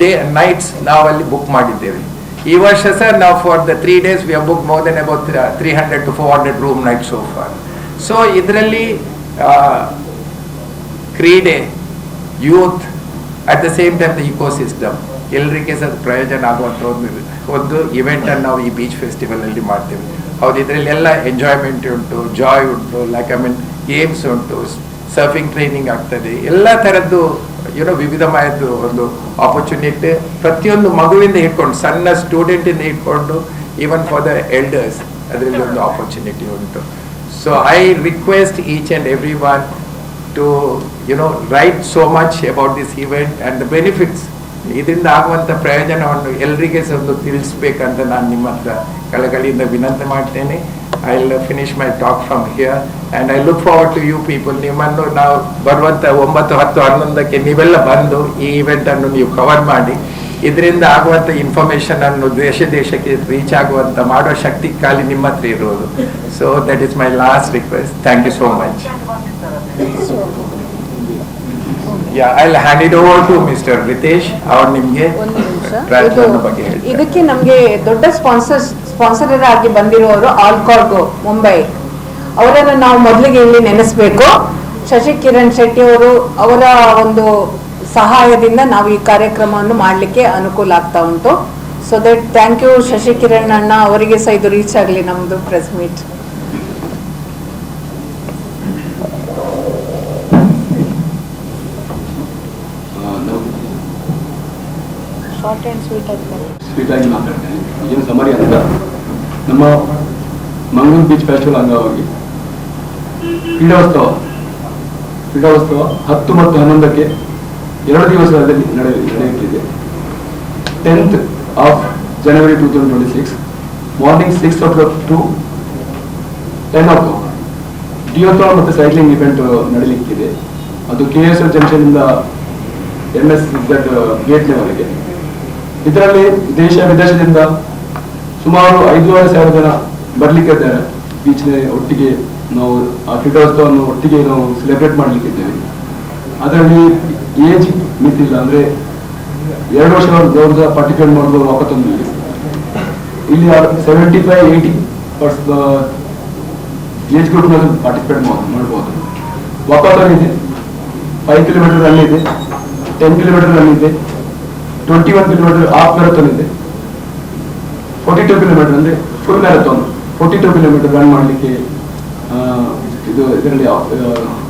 Speaker 3: ಡೇ ನೈಟ್ಸ್ ನಾವಲ್ಲಿ ಬುಕ್ ಮಾಡಿದ್ದೇವೆ. ಈ ವರ್ಷ ಸರ್ ನಾವು for the three days we book more than three hundred to four hundred room night so far so ಇದರಲ್ಲಿ ಕ್ರೀಡೆ youth at the same time the ecosystem ಎಲ್ರಿಗೆ sir ಪ್ರಯೋಜನ ಆಗುವಂಥ ಒಂದು ಒಂದು ಇವೆಂಟ್ ಅನ್ನು ನಾವು ಈ ಬೀಚ್ ಫೆಸ್ಟಿವಲ್ ಅಲ್ಲಿ ಮಾಡ್ತೇವೆ. ಹೌದು, ಇದರಲ್ಲಿ ಎಲ್ಲ ಎಂಜಾಯ್ಮೆಂಟ್ ಉಂಟು ಜಾಯ್ ಉಂಟು ಲೈಕ್ ಐ ಮೀನ್ ಗೇಮ್ಸ್ ಉಂಟು ಸರ್ಫಿಂಗ್ ಟ್ರೈನಿಂಗ್ ಆಗ್ತದೆ. ಎಲ್ಲ ಥರದ್ದು ಏನೋ ವಿವಿಧಮಯದ್ದು ಒಂದು ಆಪರ್ಚುನಿಟಿ ಪ್ರತಿಯೊಂದು ಮಗುವಿಂದ ಇಟ್ಕೊಂಡು ಸಣ್ಣ ಸ್ಟೂಡೆಂಟ್ ಇಂದ ಇಟ್ಕೊಂಡು ಈವನ್ ಫಾರ್ ದ ಎಲ್ಡರ್ಸ್ ಅದರಲ್ಲಿ ಒಂದು ಆಪರ್ಚುನಿಟಿ ಉಂಟು. So I request each and every one to you know write so much about this event and the benefits ಇದರಿಂದ ಆಗುವಂಥ ಪ್ರಯೋಜನವನ್ನು ಎಲ್ರಿಗೆ ಸಹ ಒಂದು ತಿಳಿಸ್ಬೇಕಂತ ನಾನು ನಿಮ್ಮ ಹತ್ರ ಕಳಕಳಿಯಿಂದ ವಿನಂತಿ ಮಾಡ್ತೇನೆ. I will finish my talk from here and I look forward to you people ನಿಮ್ಮನ್ನು ನಾವು ಬರುವಂಥ ಒಂಬತ್ತು ಹತ್ತು ಹನ್ನೊಂದಕ್ಕೆ ನೀವೆಲ್ಲ ಬಂದು ಈ ಇವೆಂಟನ್ನು ನೀವು ಕವರ್ ಮಾಡಿ. ಇದರಿಂದ ಆಗುವಂಥ ಇನ್ಫಾರ್ಮೇಷನ್ ಅನ್ನು ದೇಶ ದೇಶಕ್ಕೆ ರೀಚ್ ಆಗುವಂಥ ಮಾಡುವ ಶಕ್ತಿ ಖಾಲಿ ನಿಮ್ಮ ಹತ್ರ ಇರೋದು. So that is my last request thank you so much yeah I hand it over to Mister Ritesh ಅವ್ರು ನಿಮಗೆ ಬಗ್ಗೆ
Speaker 1: ಇದಕ್ಕೆ ನಮಗೆ ದೊಡ್ಡ ಸ್ಪಾನ್ಸರ್ ಸ್ಪಾನ್ಸರ್ ಆಗಿ ಬಂದಿರುವವರು ಆಲ್ಕಾರ್ಗೋ ಮುಂಬೈ ಅವರನ್ನು ನಾವು ಮೊದಲಿಗೆ ಇಲ್ಲಿ ನೆನೆಸ್ಬೇಕು. ಶಶಿ ಕಿರಣ್ ಶೆಟ್ಟಿ ಅವರು ಅವರ ಒಂದು ಸಹಾಯದಿಂದ ನಾವು ಈ ಕಾರ್ಯಕ್ರಮವನ್ನು ಮಾಡಲಿಕ್ಕೆ ಅನುಕೂಲ ಆಗ್ತಾ ಉಂಟು. So that thank you Shashi Kiran ಅಣ್ಣ ಅವರಿಗೆ ಸಹ ಇದು ರೀಚ್ ಆಗಲಿ ನಮ್ಮದು press meet short and
Speaker 4: sweet ಆಗಿ ಮಾತಾಡ್ತೇನೆ. ಏನು ಸಮರಿ ಅಂತ ನಮ್ಮ ಮಂಗಳೂರು ಬೀಚ್ ಫೆಸ್ಟಿವಲ್ ಅಂಗವಾಗಿ ಕ್ರೀಡೋತ್ಸವ ಕ್ರೀಡೋತ್ಸವ ಹತ್ತು ಮತ್ತು ಹನ್ನೊಂದಕ್ಕೆ ಎರಡು ದಿವಸದಲ್ಲಿ ನಡೆಯ ನಡೆಯುತ್ತಿದೆ. Tenth of January two thousand twenty six, morning six o'clock to ten o'clock. ಡಿಯೋತ್ಸವ ಮತ್ತು ಸೈಕ್ಲಿಂಗ್ ಇವೆಂಟ್ ನಡೀಲಿಕ್ಕಿದೆ. ಅದು ಕೆ ಎಸ್ ಎಲ್ ಜಂಕ್ಷನ್ನಿಂದ ಎಂ ಎಸ್ ಗೇಟ್ನವರೆಗೆ. ಇದರಲ್ಲಿ ದೇಶ ವಿದೇಶದಿಂದ ಸುಮಾರು ಐದೂವರೆ ಸಾವಿರ ಜನ ಬರ್ಲಿಕ್ಕೆ ಇದ್ದಾರೆ. ಬೀಚ್ನ ಒಟ್ಟಿಗೆ ನಾವು ಆ ಕ್ರೀಡೋತ್ಸವವನ್ನು ಒಟ್ಟಿಗೆ ನಾವು ಸೆಲೆಬ್ರೇಟ್ ಮಾಡಲಿಕ್ಕಿದ್ದೇವೆ. ಅದರಲ್ಲಿ ಏಜ್ ಮಿತಿಲ್ಲ ಅಂದ್ರೆ ಎರಡು ವರ್ಷ ಅವ್ರದ್ದು ಪಾರ್ಟಿಸಿಪೇಟ್ ಮಾಡ್ಬೋದು ವಾಕತ್ತೊಂದಿಗೆ ಇಲ್ಲಿ seventy five eighty plus age ಗ್ರೂಪ್ನಲ್ಲಿ participate ಮಾಡ್ಬೋದು. ಇದೆ ಫೈವ್ ಕಿಲೋಮೀಟರ್ ಇದೆ ಟೆನ್ ಕಿಲೋಮೀಟರ್ ಇದೆ twenty one kilometer half marathon ಇದೆ. ಫೋರ್ಟಿ ಟೂ ಕಿಲೋಮೀಟರ್ ಅಂದ್ರೆ full marathon forty two kilometer run ಮಾಡಲಿಕ್ಕೆ ಇದು ಇದರಲ್ಲಿ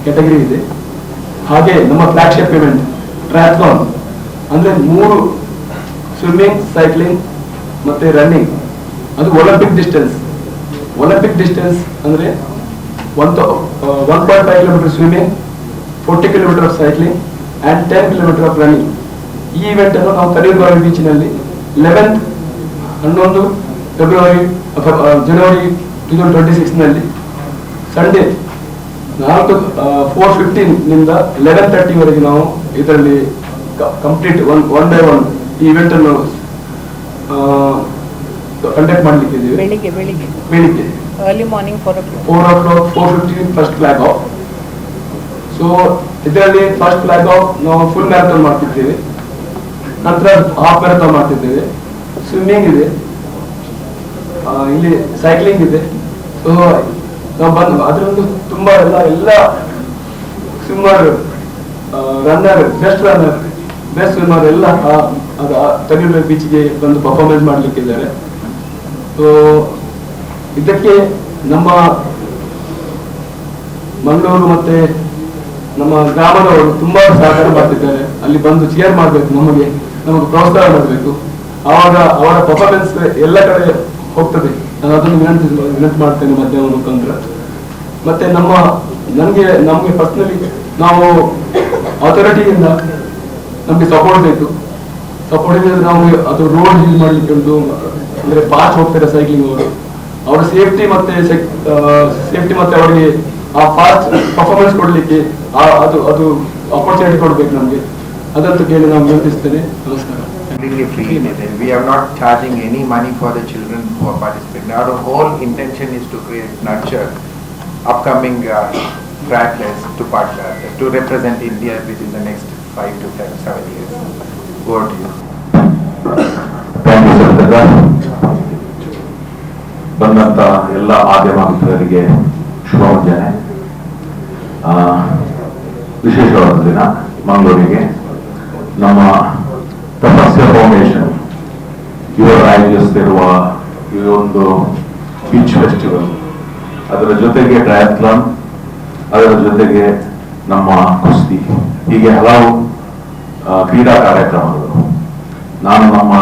Speaker 4: ಕ್ಯಾಟಗರಿ ಇದೆ. ಹಾಗೆ ನಮ್ಮ ಫ್ಲಾಗ್ಶಿಪ್ ಇವೆಂಟ್ ಟ್ರಾಥ್ಲಾನ್ ಅಂದ್ರೆ ಮೂರು ಸ್ವಿಮ್ಮಿಂಗ್ ಸೈಕ್ಲಿಂಗ್ ಮತ್ತೆ ರನ್ನಿಂಗ್ ಅದು ಒಲಿಂಪಿಕ್ ಡಿಸ್ಟೆನ್ಸ್ ಒಲಿಂಪಿಕ್ ಡಿಸ್ಟೆನ್ಸ್ ಅಂದರೆ one one point five kilometer swimming forty kilometer of cycling and ten kilometer of running ಈ ಇವೆಂಟ್ ಅನ್ನು ನಾವು ತಣ್ಣೀರ್ಬಾವಿ ಬೀಚಿನಲ್ಲಿ ಲೆವೆಂತ್ ಹನ್ನೊಂದು ಫೆಬ್ರವರಿ ಅಥವಾ ಜನವರಿ ಟೂ ತೌಸಂಡ್ ಟ್ವೆಂಟಿ ಸಿಕ್ಸ್ನಲ್ಲಿ ಸಂಡೇ ನಾಲ್ಕು ಫೋರ್ ಫಿಫ್ಟೀನ್ನಿಂದ ಲೆವೆನ್ ತರ್ಟಿವರೆಗೆ ನಾವು ಇದರಲ್ಲಿ complete one one by one ಈ ಇವೆಂಟ್ ಅನ್ನು ಕಂಡಕ್ಟ್ ಮಾಡಲಿಕ್ಕೆ ಇದ್ದೀವಿ.
Speaker 1: ಬೆಳಿಗ್ಗೆ ಬೆಳಿಗ್ಗೆ.
Speaker 4: ಬೆಳಿಗ್ಗೆ.
Speaker 1: ಅರ್ಲಿ ಮಾರ್ನಿಂಗ್ ಫೋರ್ ಓ
Speaker 4: clock four o'clock four fifteen first flag off so ಇದರಲ್ಲಿ ಫಸ್ಟ್ ಫ್ಲಾಗ್ ಆಫ್ ನಾವು ಫುಲ್ ಮ್ಯಾರಥಾನ್ ಮಾಡ್ತಿದ್ದೇವೆ. ನಂತರ ಹಾಫ್ ಮ್ಯಾರಥಾನ್ ಮಾಡ್ತಿದ್ದೇವೆ. ಸ್ವಿಮ್ಮಿಂಗ್ ಇದೆ. ಇಲ್ಲಿ ಸೈಕ್ಲಿಂಗ್ ಇದೆ. ಸೊ ನಾವು ಬಂದು ಅದರಲ್ಲೂ ತುಂಬಾ ಎಲ್ಲ ಎಲ್ಲ swimmer runner best runner best swimmer ಎಲ್ಲ ತಮಿಳು ಬೀಚ್ಗೆ ಬಂದು ಪರ್ಫಾರ್ಮೆನ್ಸ್ ಮಾಡಲಿಕ್ಕಿದ್ದಾರೆ. ಸೊ ಇದಕ್ಕೆ ನಮ್ಮ ಮಂಗಳೂರು ಮತ್ತೆ ನಮ್ಮ ಗ್ರಾಮದವರು ತುಂಬಾ ಸಹಕಾರ ಮಾಡ್ತಿದ್ದಾರೆ. ಅಲ್ಲಿ ಬಂದು ಚೇರ್ ಮಾಡಬೇಕು, ನಮಗೆ ನಮಗೆ ಪ್ರೋತ್ಸಾಹ ಮಾಡಬೇಕು. ಆವಾಗ ಅವರ ಪರ್ಫಾರ್ಮೆನ್ಸ್ ಎಲ್ಲ ಕಡೆ ಹೋಗ್ತದೆ. ನಾನು ಅದನ್ನು ವಿನಂತಿ ವಿನಂತಿ ಮಾಡ್ತೇನೆ ಮಧ್ಯಾಹ್ನ ಮುಖಾಂತರ ಮತ್ತೆ ನಮ್ಮ ನನಗೆ ನಮಗೆ ಪರ್ಸ್ನಲಿ ನಾವು ಅಥಾರಿಟಿಯಿಂದ ನಮಗೆ ಸಪೋರ್ಟ್ ಬೇಕು. ಸಪೋರ್ಟ್ ಇದ್ರೆ ನಾವು ಅದು ರೋಡ್ ಯೂಸ್ ಮಾಡಲಿಕ್ಕೆ ಉಂಟು ಅಂದ್ರೆ ಬಾಚ್ ಹೋಗ್ತಾರೆ ಸೈಕ್ಲಿಂಗ್ ಅವರು. ಅವರ ಸೇಫ್ಟಿ ಮತ್ತೆ ಸೇಫ್ಟಿ ಮತ್ತೆ ಅವರಿಗೆ ಆ ಫಾಸ್ಟ್ ಪರ್ಫಾರ್ಮೆನ್ಸ್ ಕೊಡ್ಲಿಕ್ಕೆ ಅದು ಅದು ಅಪರ್ಚುನಿಟಿ ಕೊಡ್ಬೇಕು ನಮಗೆ. ಅದಂತೂ ಕೇಳಿ ನಾವು ವಿನಂತಿಸ್ತೇನೆ. ನಮಸ್ಕಾರ.
Speaker 3: Completely free. We are not charging any money for the children who are participating. Our whole intention is to create, nurture upcoming uh, to partner, uh, to represent India within the next five to ten, seven years. Over to you.
Speaker 2: Thank you. ಬಂದಂತ ಎಲ್ಲ ಮಾಧ್ಯಮ ಮಿತ್ರರಿಗೆ ಶುಭ ಮುಂಜಾನೆ ವಿಶೇಷವಾದ ದಿನ ಮಂಗಳೂರಿಗೆ ನಮ್ಮ ತಪಸ್ಯ foundation ಇವರು ಆಯೋಜಿಸ್ತಿರುವ ಈ ಒಂದು ಬೀಚ್ ಫೆಸ್ಟಿವಲ್ ಅದರ ಜೊತೆಗೆ ಟ್ರಯಾಥ್ಲಾನ್ ಅದರ ಜೊತೆಗೆ ನಮ್ಮ ಕುಸ್ತಿ. ಹೀಗೆ ಹಲವು ಕ್ರೀಡಾ ಕಾರ್ಯಕ್ರಮಗಳು. ನಾನು ನಮ್ಮ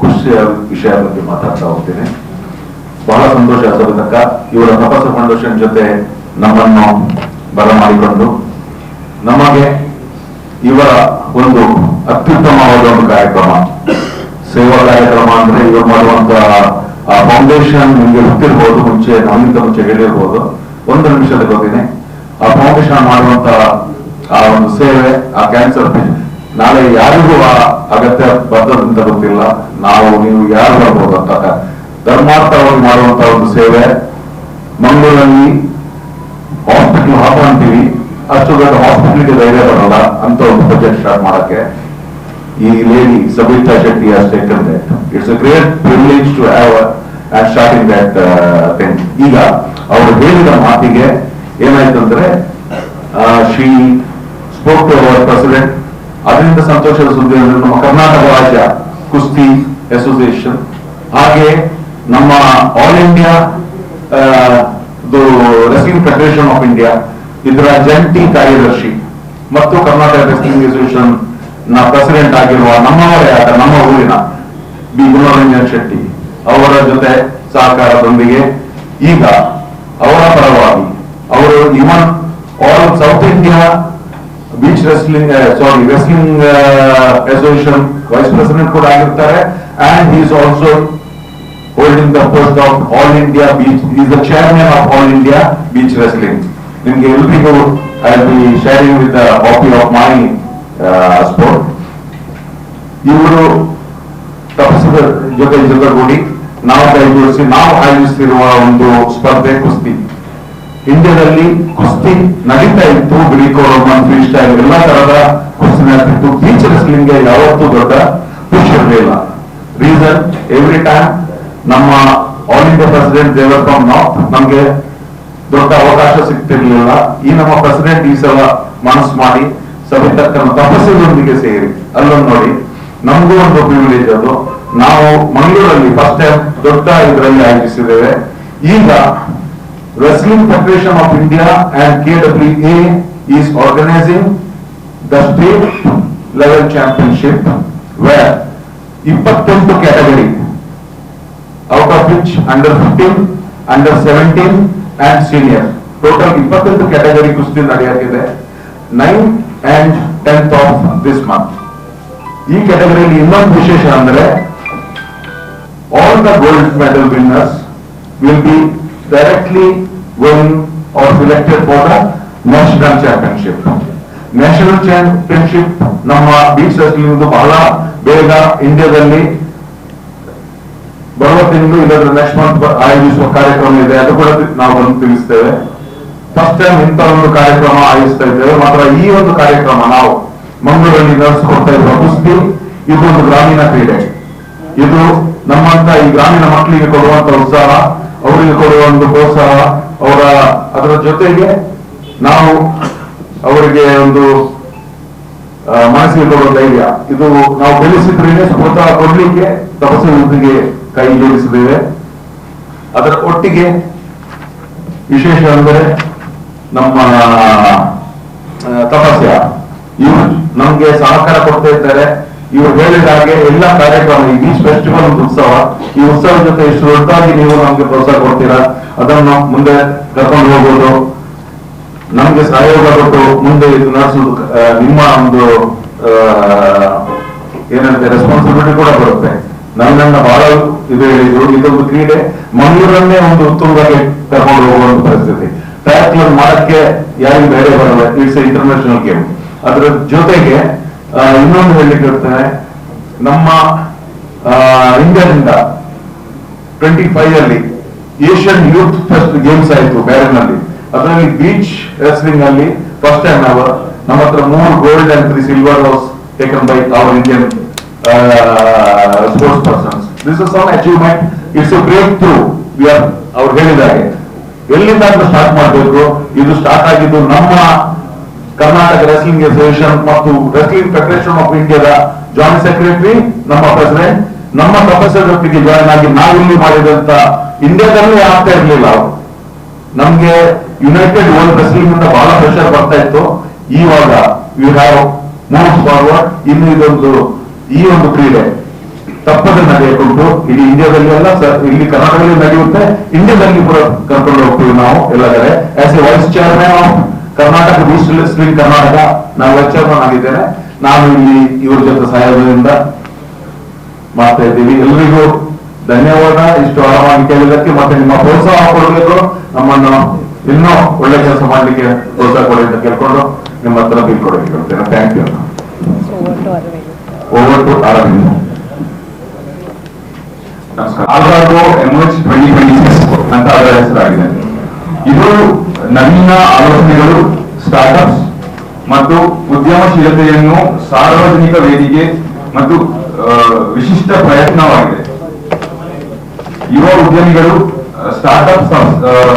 Speaker 2: ಕುಸ್ತಿಯ ವಿಷಯ ಬಗ್ಗೆ ಮಾತಾಡ್ತಾ ಹೋಗ್ತೇನೆ. ಬಹಳ ಸಂತೋಷ ಸಲತಕ್ಕ ಇವರ ತಪಸ್ಸ ಫೌಂಡೇಶನ್ ಜೊತೆ ನಮ್ಮನ್ನು ಬರಮಾಡಿಕೊಂಡು ನಮಗೆ ಇವರ ಒಂದು ಫೌಂಡೇಶನ್ ನಿಮಗೆ ಗೊತ್ತಿರ್ಬೋದು ಮುಂಚೆ ನಮ್ಮಿಂದ ಮುಂಚೆ ಹೇಳಿರ್ಬೋದು. ಒಂದು ನಿಮಿಷದ ಗೊತ್ತಿದೆ ಆ ಫೌಂಡೇಶನ್ ಮಾಡುವಂತ ಆ ಒಂದು ಸೇವೆ, ಆ ಕ್ಯಾನ್ಸರ್ ನಾಳೆ ಯಾರಿಗೂ ಆ ಅಗತ್ಯ ಬರ್ತದಂತ ಗೊತ್ತಿಲ್ಲ. ನಾವು, ನೀವು ಯಾರು ಬರ್ಬೋದು ಅಂತ. ಧರ್ಮಾರ್ಥವಾಗಿ ಮಾಡುವಂತ ಒಂದು ಸೇವೆ. ಮಂಗಳೂರಲ್ಲಿ ಹಾಸ್ಪಿಟಲ್ ಹಾಕೊಂತೀವಿ ಅಷ್ಟು ದೊಡ್ಡ ಹಾಸ್ಪಿಟಲ್ಗೆ ಧೈರ್ಯ ಬರಲ್ಲ ಅಂತ ಒಂದು ಬಜೆಟ್ ಸ್ಟಾರ್ಟ್ ಮಾಡಕ್ಕೆ. ಈ ಲೇಡಿ ಸಬಿತಾ ಶೆಟ್ಟಿ ಅಷ್ಟೇ ಕಂಡೆ it's a great privilege to to have and that thing. ಈಗ ಅವರು ಹೇಳಿದ ಮಾತಿಗೆ ಏನಾಯ್ತು ಅಂದ್ರೆ ಶ್ರೀ ಸ್ಪೋಕ್ ಟು ಪ್ರೆಸಿಡೆಂಟ್ ಅದರಿಂದ ಸಂತೋಷದ ಸುದ್ದಿ ಅಂದ್ರೆ ನಮ್ಮ ಕರ್ನಾಟಕ ರಾಜ್ಯ ಕುಸ್ತಿ ಅಸೋಸಿಯೇಷನ್ ಹಾಗೆ ನಮ್ಮ all India wrestling federation of India ಇದರ ಜಂಟಿ ಕಾರ್ಯದರ್ಶಿ ಮತ್ತು ಕರ್ನಾಟಕ ರೆಸ್ಲಿಂಗ್ ಅಸೋಸಿಯೇಷನ್ನ ಪ್ರೆಸಿಡೆಂಟ್ ಆಗಿರುವ ನಮ್ಮವರೇ ಆದ ನಮ್ಮ ಊರಿನ ಬಿ ಗುಣರಂಜನ್ ಶೆಟ್ಟಿ ಅವರ ಜೊತೆ ಸಹಕಾರದೊಂದಿಗೆ ಈಗ ಅವರ ಪರವಾಗಿ ಅವರು even all South India beach wrestling sorry wrestling association vice president ಕೂಡ ಆಗಿರ್ತಾರೆ. And is also holding the post of All India Beach, he is the chairman of All India Beach Wrestling. ನಿಮ್ಗೆ ಎಲ್ರಿಗೂ I be sharing with copy of my sport ಇವರು ತಪಸ್ಸದ ಜೊತೆ ಜೊತೆಗೂಡಿ ನಾವು ಕೈಗೂಡಿಸಿ ನಾವು ಆಯೋಜಿಸಿರುವ ಒಂದು ಸ್ಪರ್ಧೆ ಕುಸ್ತಿ. ಇಂಡಿಯಾದಲ್ಲಿ ಕುಸ್ತಿ ನಡೀತಾ ಇತ್ತು ಗ್ರೀಕೋ ರೋಮನ್ ಫ್ರೀ ಸ್ಟೈಲ್ ಎಲ್ಲ ತರಹದ ಕುಸ್ತಿ ನಡೀತಿತ್ತು ಬೀಚ್ ರೆಸ್ಲಿಂಗ್ಗೆ ಯಾವತ್ತೂ ದೊಡ್ಡ ಖುಷಿ ಇರಲಿಲ್ಲ ರೀಸನ್ ಎವ್ರಿ ಟೈಮ್ ನಮ್ಮ all India president Devar Nath ನಮ್ಗೆ ದೊಡ್ಡ ಅವಕಾಶ ಸಿಗ್ತಿರ್ಲಿಲ್ಲ. ಈ ನಮ್ಮ ಪ್ರೆಸಿಡೆಂಟ್ ಈ ಸಲ ಮನಸ್ಸು ಮಾಡಿ ಸವಿತಕ್ಕನ ತಪಸ್ಸಿನೊಂದಿಗೆ ಸೇರಿ. ಅಲ್ಲೊಂದು ನೋಡಿ, ನಮಗೂ ಒಂದು ಪ್ರಿವಿಲೇಜ್ ಅದು. ನಾವು ಮಂಗಳೂರಲ್ಲಿ ಫಸ್ಟ್ ಟೈಮ್ ದೊಡ್ಡ ಇದರಲ್ಲಿ ಆಯೋಜಿಸಿದ್ದೇವೆ. ಈಗ wrestling federation of India and K KWA S organising the state level championship where ಇಪ್ಪತ್ತೆಂಟು category out of which under fifteen under seventeen and senior total ಇಪ್ಪತ್ತೆಂಟು ಕ್ಯಾಟಗರಿ ಕುಸ್ತಿ ನಡೆಯುತ್ತಿದೆ nine and tenth of this month ಈ ಕ್ಯಾಟಗರಿಯಲ್ಲಿ ಇನ್ನೊಂದು ವಿಶೇಷ ಅಂದ್ರೆ all the gold medal winners will be directly going or selected for the national championship. National championship ನಮ್ಮ beach wrestling ಬಹಳ ಬೇಗ ಇಂಡಿಯಾದಲ್ಲಿ ಬರುವ ತಿಂಗಳು ಇಲ್ಲದ್ರೆ ನೆಕ್ಸ್ಟ್ ಮಂತ್ ಆಯೋಜಿಸುವ ಕಾರ್ಯಕ್ರಮ ಇದೆ. ಅದು ಕೂಡ ನಾವು ಬಂದು ತಿಳಿಸ್ತೇವೆ. ಫಸ್ಟ್ ಟೈಮ್ ಇಂಥ ಒಂದು ಕಾರ್ಯಕ್ರಮ ಆಯೋಜಿಸ್ತಾ ಇದ್ದೇವೆ. ಮಾತ್ರ ಈ ಒಂದು ಕಾರ್ಯಕ್ರಮ ನಾವು ಮಂಗಳೂರಲ್ಲಿ ನಡೆಸಿಕೊಡ್ತಾ ಇರುವ ಕುಸ್ತಿ, ಇದು ಒಂದು ಗ್ರಾಮೀಣ ಕ್ರೀಡೆ. ಇದು ನಮ್ಮಂತ ಈ ಗ್ರಾಮೀಣ ಮಕ್ಕಳಿಗೆ ಕೊಡುವಂತ ಉತ್ಸಾಹ, ಅವರಿಗೆ ಕೊಡುವ ಒಂದು ಪ್ರೋತ್ಸಾಹ, ಅವರ ಅದರ ಜೊತೆಗೆ ನಾವು ಅವರಿಗೆ ಒಂದು ಮನಸ್ಸಿಗೆ ಕೊಡುವ ಧೈರ್ಯ. ಇದು ನಾವು ಬೆಳೆಸಿದ್ರೆ ಸ್ವತಃ ಕೊಡ್ಲಿಕ್ಕೆ ತಪಸ್ಸು ವೃದ್ಧಿಗೆ ಕೈ ಜೋಡಿಸಿದ್ದೇವೆ. ಅದರ ಒಟ್ಟಿಗೆ ವಿಶೇಷ ಅಂದರೆ ನಮ್ಮ ತಪಸ್ಯ ಇವರು ನಮ್ಗೆ ಸಹಕಾರ ಕೊಡ್ತಾ ಇದ್ದಾರೆ. ಇವರು ಹೇಳಿದ ಹಾಗೆ ಎಲ್ಲ ಕಾರ್ಯಕ್ರಮ, ಈ ಬೀಚ್ ಫೆಸ್ಟಿವಲ್ ಒಂದು ಉತ್ಸವ, ಈ ಉತ್ಸವದ ಜೊತೆ ಇಷ್ಟು ದೊಡ್ಡದಾಗಿ ನೀವು ನಮ್ಗೆ ಪ್ರೋತ್ಸಾಹ ಕೊಡ್ತೀರಾ? ಅದನ್ನು ಮುಂದೆ ಕರ್ಕೊಂಡು ಹೋಗೋದು. ನಮ್ಗೆ ಸಹಯೋಗ ಕೊಟ್ಟು ಮುಂದೆ ಇದು ನಡೆಸುವುದು ನಿಮ್ಮ ಒಂದು ಏನಂತ ರೆಸ್ಪಾನ್ಸಿಬಿಲಿಟಿ ಕೂಡ ಬರುತ್ತೆ. ನನ್ನನ್ನ ಬಹಳ ಇದು ಹೇಳಿದ್ರು. ಇದೊಂದು ಕ್ರೀಡೆ. ಮಂಗಳೂರನ್ನೇ ಒಂದು ಉತ್ತಮವಾಗಿ ಕರ್ಕೊಂಡು ಹೋಗುವ ಒಂದು ಪರಿಸ್ಥಿತಿ. ಟ್ಯಾಕ್ಲನ್ ಮಾಡಕ್ಕೆ ಯಾರಿಗೂ ಬೇರೆ ಬರಲ್ಲ. ಇಟ್ಸ್ ಇಂಟರ್ನ್ಯಾಷನಲ್ ಗೇಮ್ ಅದರ ಜೊತೆಗೆ ಇನ್ನೊಂದು ಹೇಳಿಕೊಡ್ತೇನೆ ನಮ್ಮ ಇಂಡಿಯಾದಿಂದ ಟ್ವೆಂಟಿ ಫೈವ್ ಅಲ್ಲಿ ಏಷ್ಯನ್ ಯೂತ್ ಫಸ್ಟ್ ಗೇಮ್ಸ್ ಆಯಿತು ಬ್ಯಾರನ್ನಲ್ಲಿ ಅದರಲ್ಲಿ ಬೀಚ್ ರೆಸ್ಲಿಂಗ್ ಅಲ್ಲಿ ಫಸ್ಟ್ ಟೈಮ್ ಅವರ್ ನಮ್ಮ ಹತ್ರ ಮೂರು gold and three silver was taken by our Indian sports persons this is some achievement it's a breakthrough ಅವ್ರು ಹೇಳಿದಾಗೆ. ಎಲ್ಲಿಂದ ಅಂತ ಸ್ಟಾರ್ಟ್ ಮಾಡಬೇಕು? ಇದು ಸ್ಟಾರ್ಟ್ ಆಗಿದ್ದು ನಮ್ಮ ಕರ್ನಾಟಕ ರೆಸ್ಲಿಂಗ್ ಅಸೋಸಿಯೇಷನ್ ಮತ್ತು ರೆಸ್ಲಿಂಗ್ ಫೆಡರೇಷನ್ ಆಫ್ ಇಂಡಿಯಾದ ಜಾಯಿಂಟ್ ಸೆಕ್ರೆಟರಿ ನಮ್ಮ ಪ್ರೆಸಿಡೆಂಟ್ ನಮ್ಮ ಪ್ರೊಫೆಸರ್ ಒಟ್ಟಿಗೆ ಜಾಯ್ನ್ ಆಗಿ ನಾವಿಲ್ಲಿ ಮಾಡಿದಂತ ಇಂಡಿಯಾದಲ್ಲೇ ಆಗ್ತಾ ಇರ್ಲಿಲ್ಲ ಅವರು. ನಮ್ಗೆ ಯುನೈಟೆಡ್ ವರ್ಲ್ಡ್ ರೆಸ್ಲಿಂಗ್ ಇಂದ ಬಹಳ ಪ್ರೆಷರ್ ಬರ್ತಾ ಇತ್ತು. ಇವಾಗ ಯು ಹ್ಯಾವ್ ಮೂವ್ ಫಾರ್ವರ್ಡ್ ಇನ್ನು ಇದೊಂದು, ಈ ಒಂದು ಕ್ರೀಡೆ ತಪ್ಪದೆ ನಡೆಯಕೊಂಡು ಇಡೀ ಇಂಡಿಯಾದಲ್ಲಿ ಎಲ್ಲ ಇಲ್ಲಿ ಕರ್ನಾಟಕದಲ್ಲಿ ನಡೆಯುತ್ತೆ. ಇಂಡಿಯಾದಲ್ಲಿ ಕೂಡ ಕರ್ಕೊಂಡು ಹೋಗ್ತೀವಿ ನಾವು, ಎಲ್ಲ ಕಡೆ. As a vice chairman of Karnataka digital screen Karnataka ನಾನು ಲೆಕ್ಚರ್ ಆಗಿದ್ದೇನೆ ನಾನು ಇಲ್ಲಿ ಇವರ ಜೊತೆ ಸಹಾಯದಿಂದ ಮಾಡ್ತಾ ಇದ್ದೀವಿ. ಎಲ್ರಿಗೂ ಧನ್ಯವಾದ. ಇಷ್ಟು ಆರಾಮಾಗಿ ಕೇಳಿದ್ದಕ್ಕೆ ಮತ್ತೆ ನಿಮ್ಮ ಪ್ರೋತ್ಸಾಹ ಕೊಡಬೇಕು. ನಮ್ಮನ್ನು ಇನ್ನೂ ಒಳ್ಳೆ ಕೆಲಸ ಮಾಡಲಿಕ್ಕೆ ಪ್ರೋತ್ಸಾಹ ಕೊಡಿ ಅಂತ ಕೇಳ್ಕೊಂಡು ನಿಮ್ಮ ಹತ್ರ ಬೀಳ್ಕೊಡಕ್ಕೆ ಹೇಳ್ತೇನೆ thank you over to Arvind
Speaker 5: ನಮಸ್ಕಾರ. ಆಲ್ರಾಗೋ ಎಮರ್ಜ್ ಟ್ವೆಂಟಿ ಟ್ವೆಂಟಿ ಸಿಕ್ಸ್ ಅಂತ ಅದರ ಹೆಸರಾಗಿದೆ. ಇದು ನವೀನ ಆಲೋಚನೆಗಳು ಸ್ಟಾರ್ಟ್ಅಪ್ಸ್ ಮತ್ತು ಉದ್ಯಮಶೀಲತೆಯನ್ನು ಸಾರ್ವಜನಿಕ ವೇದಿಕೆ ಮತ್ತು ವಿಶಿಷ್ಟ ಪ್ರಯತ್ನವಾಗಿದೆ. ಯುವ ಉದ್ಯಮಿಗಳು ಸ್ಟಾರ್ಟ್ಅಪ್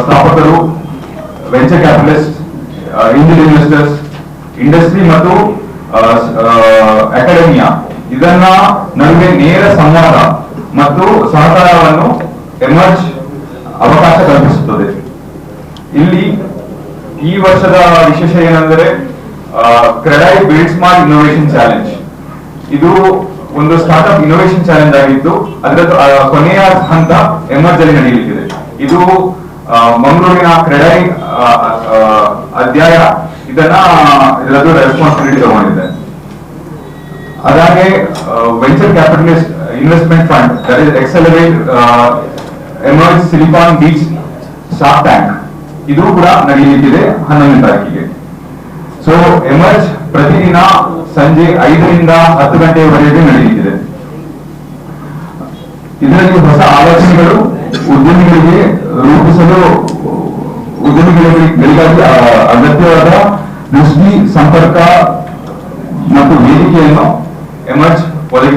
Speaker 5: ಸ್ಥಾಪಕರು venture capitalist Indian investors industry ಮತ್ತು ಅಕಾಡೆಮಿಯಾ ಇದನ್ನ ನಮಗೆ ನೇರ ಸಂವಾದ ಮತ್ತು ಸಹಕಾರವನ್ನು ಎಮರ್ಜ್ ಅವಕಾಶ ಕಲ್ಪಿಸುತ್ತದೆ. ಇಲ್ಲಿ ಈ ವರ್ಷದ ವಿಶೇಷ ಏನಂದ್ರೆ CREDAI build smart innovation challenge ಇದು ಒಂದು ಸ್ಟಾರ್ಟ್ಅಪ್ ಇನ್ನೋವೇಶನ್ ಚಾಲೆಂಜ್ ಆಗಿದ್ದು ಅದರ ಕೊನೆಯ ಹಂತ ಎಮರ್ಜಲ್ಲಿ ನಡೆಯುತ್ತಿದೆ ಇದು ಮಂಗಳೂರಿನ ಕ್ರೆಡೈ ಅಧ್ಯಾಯ ಇದನ್ನ ಇದರದ್ದು ರೆಸ್ಪಾನ್ಸಿಬಿಲಿಟಿ ತಗೊಂಡಿದೆ. ಅದಾಗೆ venture capitalist investment fund that is accelerate emerge silicon beach shark tank ಇದು ಕೂಡ ನಡೆಯಲಿಕ್ಕಿದೆ ಹನ್ನೊಂದನೇ ತಾರೀಕಿಗೆ. ಸೊ ಎಮರ್ಜ್ ಪ್ರತಿದಿನ ಸಂಜೆ ಐದರಿಂದ ಹತ್ತು ಗಂಟೆಯವರೆಗೆ ನಡೆಯುತ್ತಿದೆ ಇದರಲ್ಲಿ ಹೊಸ ಆಲೋಚನೆಗಳು ಉದ್ಯಮಿಗಳಿಗೆ ರೂಪಿಸಲು ಉದ್ಯಮಿಗಳಿಗಾಗಿ ಅಗತ್ಯವಾದ ದೃಷ್ಟಿ, ಸಂಪರ್ಕ ಮತ್ತು ವೇದಿಕೆಯನ್ನು ಎಮರ್ಜ್ ಒದಗಿ